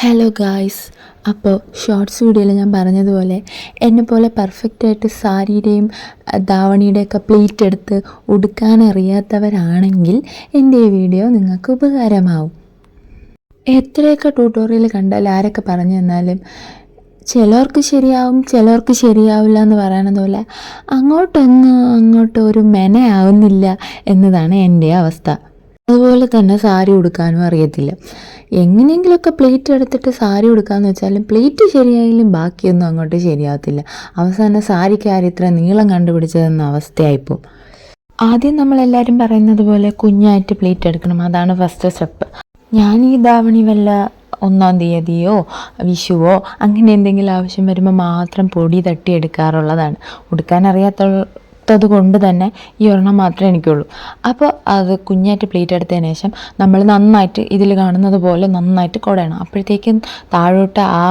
Hello guys അപ്പോൾ shorts വീഡിയോയിൽ ഞാൻ പറഞ്ഞതുപോലെ എന്നെ പോലെ പെർഫെക്റ്റായിട്ട് സാരിയുടെയും ധാവണിയുടെയൊക്കെ പ്ലേറ്റ് എടുത്ത് ഉടുക്കാനറിയാത്തവരാണെങ്കിൽ എന്റെ ഈ വീഡിയോ നിങ്ങൾക്ക് ഉപകാരമാവും. എത്രയൊക്കെ ട്യൂട്ടോറിയൽ കണ്ടാൽ ആരൊക്കെ പറഞ്ഞു തന്നാലും ചിലർക്ക് ശരിയാവും ചിലർക്ക് ശരിയാവില്ല എന്ന് പറയണത് പോലെ അങ്ങോട്ടൊന്നും അങ്ങോട്ട് ഒരു മെനയാവുന്നില്ല എന്നതാണ് എന്റെ അവസ്ഥ. അതുപോലെ തന്നെ സാരി ഉടുക്കാനും അറിയത്തില്ല. എങ്ങനെയെങ്കിലുമൊക്കെ പ്ലേറ്റ് എടുത്തിട്ട് സാരി ഉടുക്കാന്ന് വെച്ചാലും പ്ലേറ്റ് ശരിയായാലും ബാക്കിയൊന്നും അങ്ങോട്ട് ശരിയാവത്തില്ല. അവസാനം സാരിക്കാരി ഇത്ര നീളം കണ്ടുപിടിച്ചതെന്ന അവസ്ഥയായിപ്പോൾ ആദ്യം നമ്മളെല്ലാവരും പറയുന്നത് പോലെ കുഞ്ഞായിട്ട് പ്ലേറ്റ് എടുക്കണം. അതാണ് ഫസ്റ്റ് സ്റ്റെപ്പ്. ഞാൻ ഈ ധാവണി വല്ല ഒന്നാം തീയതിയോ വിഷുവോ അങ്ങനെ എന്തെങ്കിലും ആവശ്യം വരുമ്പോൾ മാത്രം പൊടി തട്ടി എടുക്കാറുള്ളതാണ് ഉടുക്കാൻ അറിയാത്തത് കൊണ്ട് തന്നെ ഈ ഒരെണ്ണം മാത്രമേ എനിക്കുള്ളൂ. അപ്പോൾ അത് കുഞ്ഞായിട്ട് പ്ലേറ്റ് എടുത്തതിന് ശേഷം നമ്മൾ നന്നായിട്ട് ഇതിൽ കാണുന്നത് പോലെ നന്നായിട്ട് കുടയണം. അപ്പോഴത്തേക്കും താഴോട്ട് ആ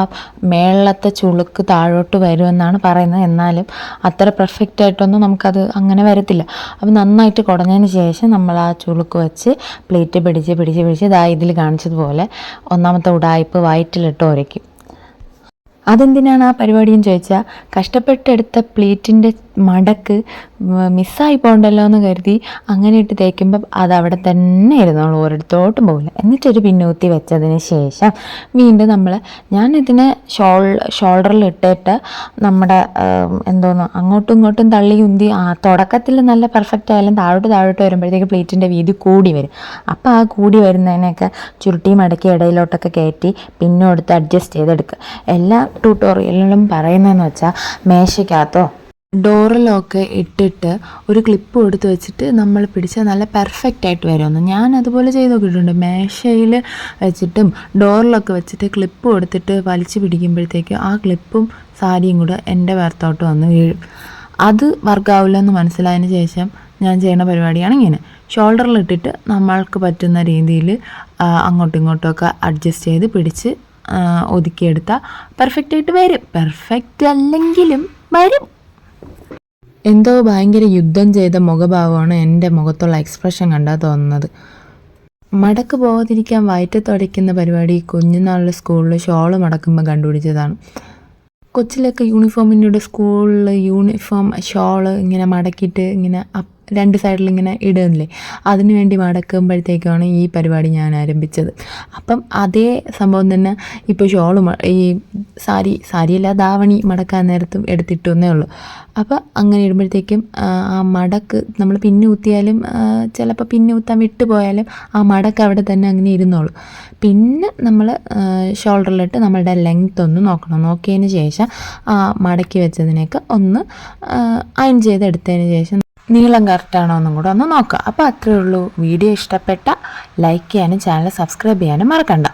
മേളത്തെ ചുളുക്ക് താഴോട്ട് വരുമെന്നാണ് പറയുന്നത്. എന്നാലും അത്ര പെർഫെക്റ്റ് ആയിട്ടൊന്നും നമുക്കത് അങ്ങനെ വരത്തില്ല. അപ്പോൾ നന്നായിട്ട് കുടഞ്ഞതിന് ശേഷം നമ്മൾ ആ ചുളുക്ക് വെച്ച് പ്ലേറ്റ് പിടിച്ച് പിടിച്ച് പിടിച്ച് ഇതാ ഇതിൽ കാണിച്ചതുപോലെ ഒന്നാമത്തെ ഉടായ്പ് വയറ്റിലിട്ട് ഉരയ്ക്കും അതെന്തിനാണ് ആ പരിപാടി എന്ന് ചോദിച്ചാൽ കഷ്ടപ്പെട്ടെടുത്ത പ്ലേറ്റിന്റെ മടക്ക് മിസ്സായി പോകണ്ടല്ലോ എന്ന് കരുതി അങ്ങനെ ഇട്ട് തേക്കുമ്പം അത് അവിടെ തന്നെ ഇരുന്നോളൂ ഒരിടത്തോട്ടും പോകില്ല എന്നിട്ടൊരു പിന്നൂത്തി വെച്ചതിന് ശേഷം വീണ്ടും നമ്മൾ ഞാനിതിനെ ഷോൾ ഷോൾഡറിൽ ഇട്ടിട്ട് നമ്മുടെ എന്തോന്നു അങ്ങോട്ടും ഇങ്ങോട്ടും തള്ളി ഉന്തി ആ തുടക്കത്തിൽ നല്ല പെർഫെക്റ്റ് ആയാലും താഴോട്ട് താഴോട്ട് വരുമ്പോഴത്തേക്ക് പ്ലേറ്റിന്റെ വീതി കൂടി വരും. അപ്പോൾ ആ കൂടി വരുന്നതിനെയൊക്കെ ചുരുട്ടി മടക്കി ഇടയിലോട്ടൊക്കെ കയറ്റി പിന്നെ കൊടുത്ത് അഡ്ജസ്റ്റ് ചെയ്തെടുക്കുക. എല്ലാ ട്യൂട്ടോറിയലിലും പറയുന്നതെന്ന് വെച്ചാൽ മേശയ്ക്കകത്തോ ഡോറിലൊക്കെ ഇട്ടിട്ട് ഒരു ക്ലിപ്പ് എടുത്ത് വെച്ചിട്ട് നമ്മൾ പിടിച്ചാൽ നല്ല പെർഫെക്റ്റ് ആയിട്ട് വരുമെന്ന്. ഞാൻ അതുപോലെ ചെയ്ത് നോക്കിയിട്ടുണ്ട്. മേശയിൽ വെച്ചിട്ടും ഡോറിലൊക്കെ വെച്ചിട്ട് ക്ലിപ്പ് കൊടുത്തിട്ട് വലിച്ചു പിടിക്കുമ്പോഴത്തേക്കും ആ ക്ലിപ്പും സാരിയും കൂടെ എന്റെ വേർത്തോട്ട് വന്ന് വീഴും. അത് വർക്കാവില്ലെന്ന് മനസ്സിലായതിന് ശേഷം ഞാൻ ചെയ്യുന്ന പരിപാടിയാണ് ഇങ്ങനെ. ഷോൾഡറിൽ ഇട്ടിട്ട് നമ്മൾക്ക് പറ്റുന്ന രീതിയിൽ അങ്ങോട്ടും ഇങ്ങോട്ടും ഒക്കെ അഡ്ജസ്റ്റ് ചെയ്ത് പിടിച്ച് ഒതുക്കിയെടുത്താൽ പെർഫെക്റ്റ് ആയിട്ട് വരും. പെർഫെക്റ്റ് അല്ലെങ്കിലും വരും. എന്തോ ഭയങ്കര യുദ്ധം ചെയ്ത മുഖഭാവമാണ് എന്റെ മുഖത്തുള്ള എക്സ്പ്രഷൻ കണ്ടാൽ തോന്നുന്നത്. മടക്ക് പോകാതിരിക്കാൻ വയറ്റ് തുടയ്ക്കുന്ന പരിപാടി കുഞ്ഞുനാളിൽ സ്കൂളിൽ ഷോൾ മടക്കുമ്പോൾ കണ്ടുപിടിച്ചതാണ്. കൊച്ചിലൊക്കെ യൂണിഫോമിന്റെ സ്കൂളിൽ യൂണിഫോം ഷോൾ ഇങ്ങനെ മടക്കിയിട്ട് ഇങ്ങനെ അപ്പ് രണ്ട് സൈഡിൽ ഇങ്ങനെ ഇടുന്നില്ലേ? അതിനു വേണ്ടി മടക്കുമ്പോഴത്തേക്കാണ് ഈ പരിപാടി ഞാൻ ആരംഭിച്ചത്. അപ്പം അതേ സംഭവം തന്നെ ഇപ്പോൾ ഷോൾ ഈ സാരി സാരിയല്ല ദാവണി മടക്കാൻ നേരത്തും എടുത്തിട്ടു എന്നേ ഉള്ളൂ. അപ്പോൾ അങ്ങനെ ഇടുമ്പോഴത്തേക്കും ആ മടക്ക് നമ്മൾ പിന്നെ ഊത്തിയാലും ചിലപ്പോൾ പിന്നെ ഊത്താൻ വിട്ടുപോയാലും ആ മടക്ക് അവിടെ തന്നെ അങ്ങനെ ഇരുന്നോളൂ. പിന്നെ നമ്മൾ ഷോൾഡറിലിട്ട് നമ്മളുടെ ലെങ്ത് ഒന്ന് നോക്കണം. നോക്കിയതിന് ശേഷം ആ മടക്കി വെച്ചതിനേക്ക് ഒന്ന് അയൺ ചെയ്തെടുത്തതിന് ശേഷം നീളം കറക്റ്റാണോ എന്നും കൂടെ ഒന്ന് നോക്കുക. അപ്പോൾ അത്രയേ ഉള്ളൂ. വീഡിയോ ഇഷ്ടപ്പെട്ട ലൈക്ക് ചെയ്യാനും ചാനൽ സബ്സ്ക്രൈബ് ചെയ്യാനും മറക്കണ്ട.